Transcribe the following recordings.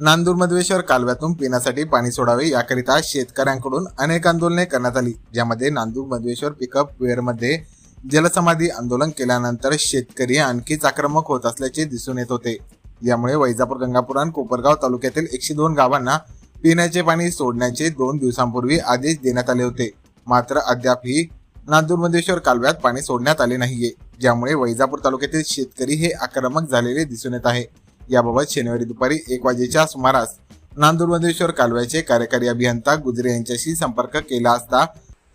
नांदूर मधवेश्वर कालव्यातून पिण्यासाठी पाणी सोडावे याकरिता शेतकऱ्यांकडून अनेक आंदोलने करण्यात आली ज्यामध्ये नांदूर मधवेश्वर पिकअप वेअरमध्ये जलसमाधी आंदोलन केल्यानंतर शेतकरी आणखीच आक्रमक होत असल्याचे दिसून येत होते. यामुळे वैजापूर गंगापूर आणि कोपरगाव तालुक्यातील एकशे दोन गावांना पिण्याचे पाणी सोडण्याचे दोन दिवसांपूर्वी आदेश देण्यात आले होते. मात्र अद्यापही नांदूर मधेश्वर कालव्यात पाणी सोडण्यात आले नाहीये ज्यामुळे वैजापूर तालुक्यातील शेतकरी हे आक्रमक झालेले दिसून येत आहे. याबाबत शनिवारी दुपारी एक वाजेच्या सुमारास नांदूर मधेश्वर कालव्याचे कार्यकारी अभियंता गुजरे यांच्याशी संपर्क केला असता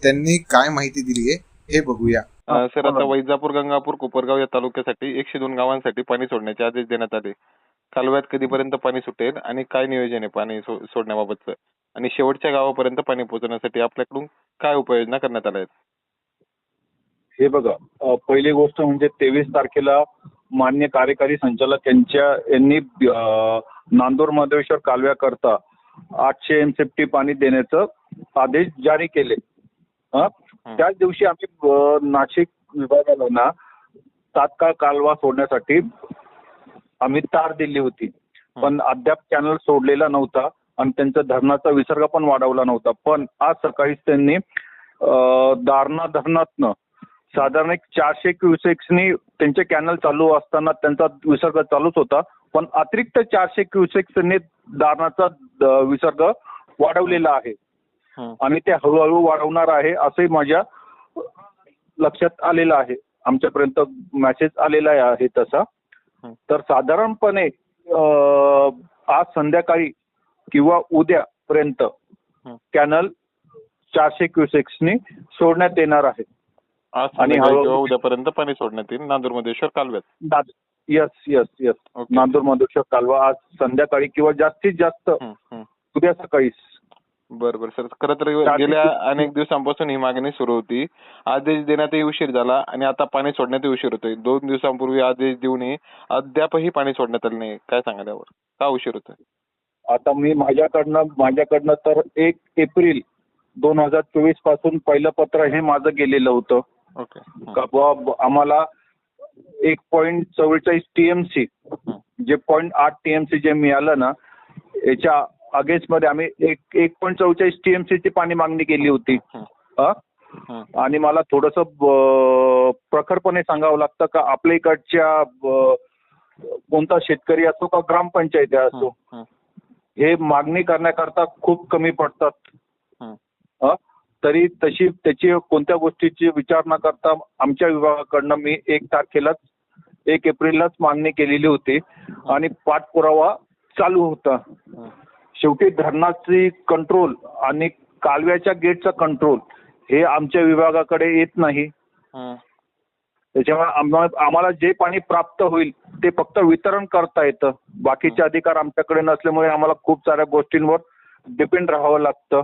त्यांनी काय माहिती दिली आहे हे बघूया. सर आता वैजापूर गंगापूर कोपरगाव या तालुक्यासाठी एकशे दोन गावांसाठी पाणी सोडण्याचे आदेश देण्यात आले. कालव्यात कधीपर्यंत पाणी सुटेल आणि काय नियोजन आहे पाणी सोडण्याबाबतचं? आणि शेवटच्या गावापर्यंत पाणी पोहोचवण्यासाठी आपल्याकडून काय उपाययोजना करण्यात आल्या आहेत? हे बघा पहिली गोष्ट म्हणजे तेवीस तारखेला मान्य कार्यकारी संचालक यांच्या यांनी नांदूर महादेश्वर कालव्याकरता आठशे एमसेफ्टी पाणी देण्याचं आदेश जारी केले. त्याच दिवशी आम्ही नाशिक विभागाला ना तात्काळ कालवा सोडण्यासाठी आम्ही तार दिली होती. पण अद्याप कॅनल सोडलेला नव्हता आणि त्यांचा धरणाचा विसर्ग पण वाढवला नव्हता. पण आज सकाळीच त्यांनी दारणा धरणातनं साधारण एक चारशे क्युसेक्सनी त्यांचे कॅनल चालू असताना त्यांचा विसर्ग चालूच होता पण अतिरिक्त चारशे क्युसेक्सनी दारणाचा विसर्ग वाढवलेला आहे हं. आणि ते हळूहळू वाढवणार आहे असंही माझ्या लक्षात आलेलं आहे आमच्यापर्यंत मेसेज आलेला आहे तसा. तर साधारणपणे आज संध्याकाळी किंवा उद्यापर्यंत. कॅनल चारशे क्युसेक्सनी सोडण्यात येणार आहे आज आणि किंवा उद्यापर्यंत पाणी सोडण्यात येईल. Nandur Madheshwar कालव्यात yes yes yes Nandur Madhushwar कालवा आज संध्याकाळी किंवा जास्तीत जास्त. उद्या सकाळीच बरं बरं सर. खरं तर गेल्या अनेक दिवसांपासून ही मागणी सुरू होती. आदेश देण्यातही उशीर झाला आणि आता पाणी सोडण्यातही उशीर होतोय. दोन दिवसांपूर्वी आदेश देऊनही अद्यापही पाणी सोडण्यात आलं नाही काय सांगाल यावर? का उशीर होतोय? आता मी माझ्याकडनं माझ्याकडनं तर एक एप्रिल दोन हजार चोवीसपासून पहिलं पत्र हे माझं गेलेलं होतं. ओके आम्हाला एक पॉईंट चव्वेचाळीस टीएमसी. जे पॉईंट आठ टीएमसी जे मिळालं ना याच्या अगेन्स्टमध्ये आम्ही एक एक पॉईंट चव्वेचाळीस टीएमसी ची पाणी मागणी केली होती. आणि मला थोडस प्रखरपणे सांगावं लागतं का आपल्या इकडच्या कोणता शेतकरी असो का ग्रामपंचायती असो हं, मागणी करण्याकरता खूप कमी पडतात? तरी तशी त्याची कोणत्या गोष्टीची विचार न करता आमच्या विभागाकडनं मी एक तारखेलाच एक एप्रिललाच मागणी केलेली होती. आणि पाठपुरावा चालू होता. शेवटी धरणाची कंट्रोल आणि कालव्याच्या गेटचा कंट्रोल हे आमच्या विभागाकडे येत नाही. हं. त्याच्यामुळे आम्हा- आम्हाला जे पाणी प्राप्त होईल ते फक्त वितरण करता येतं. बाकीचे अधिकार आमच्याकडे नसल्यामुळे आम्हाला खूप साऱ्या गोष्टींवर डिपेंड राहावं लागतं.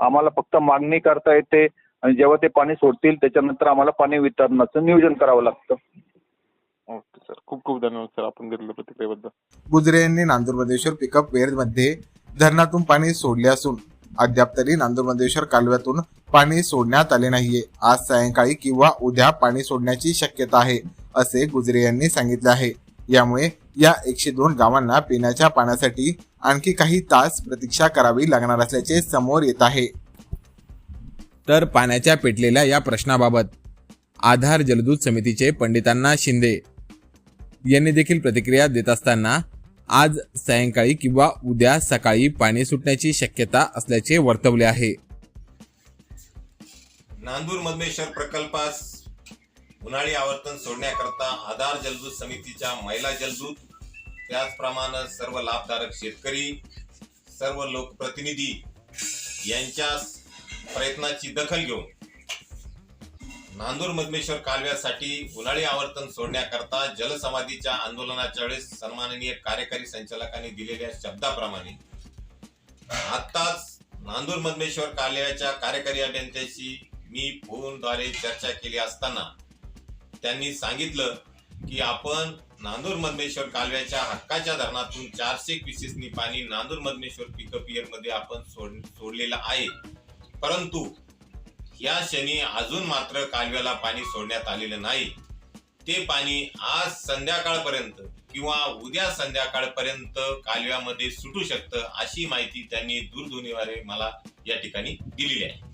आम्हाला फक्त मागणी करता येते आणि जेव्हा ते पाणी सोडतील त्याच्यानंतर आम्हाला पाणी वितरणाचं नियोजन करावं लागतं. Okay sir. खूप खूप धन्यवाद सर आपण दिलेल्या प्रतिक्रियेबद्दल. गुजरे यांनी नांदूर मधेश्वर पिकअप वेअरमध्ये धरणातून पाणी सोडले असून अद्याप तरी नांदूर मधेश्वर कालव्यातून पाणी सोडण्यात आले नाहीये. आज सायंकाळी किंवा उद्या पाणी सोडण्याची शक्यता आहे असे गुजरे यांनी सांगितले आहे. यामुळे या एकशे दोन गावांना पिण्याच्या पाण्यासाठी आणखी काही तास प्रतीक्षा करावी लागणार असल्याचे समोर येत आहे. तर पाण्याच्या पेटलेल्या या प्रश्नाबाबत आधार जलदूत समितीचे पंडितांना शिंदे यांनी देखील प्रतिक्रिया देत असताना आज सायंकाळी किंवा उद्या सकाळी पाणी सुटण्याची शक्यता असल्याचे वर्तवले आहे. नांदूर मधमेश्वर प्रकल्पास उन्हाळी आवर्तन सोडण्याकरता आधार जलदूत समितीच्या महिला जलदूत त्याचप्रमाणे सर्व लाभधारक शेतकरी सर्व लोकप्रतिनिधी यांच्या प्रयत्नाची दखल घेऊन नांदूर मधमेश्वर कालव्यासाठी उन्हाळी आवर्तन सोडण्याकरता जलसमाधीच्या आंदोलनाच्या वेळेस सन्माननीय कार्यकारी संचालकांनी दिलेल्या शब्दाप्रमाणे आत्ताच नांदूर मधमेश्वर कालव्याच्या कार्यकारी अभियंत्याशी मी फोनद्वारे चर्चा केली असताना त्यांनी सांगितलं की आपण नांदूर मधमेश्वर कालव्याच्या हक्काच्या धरणातून चारशे क्विसेसनी पाणी नांदूर मधमेश्वर पिकअप इयरमध्ये आपण सोड सोडलेलं आहे. परंतु या क्षणी अजून मात्र कालव्याला पाणी सोडण्यात आलेलं नाही. ते पाणी आज संध्याकाळपर्यंत किंवा उद्या संध्याकाळपर्यंत कालव्यामध्ये सुटू शकतं अशी माहिती त्यांनी दूरध्वनीद्वारे मला या ठिकाणी दिलेली आहे.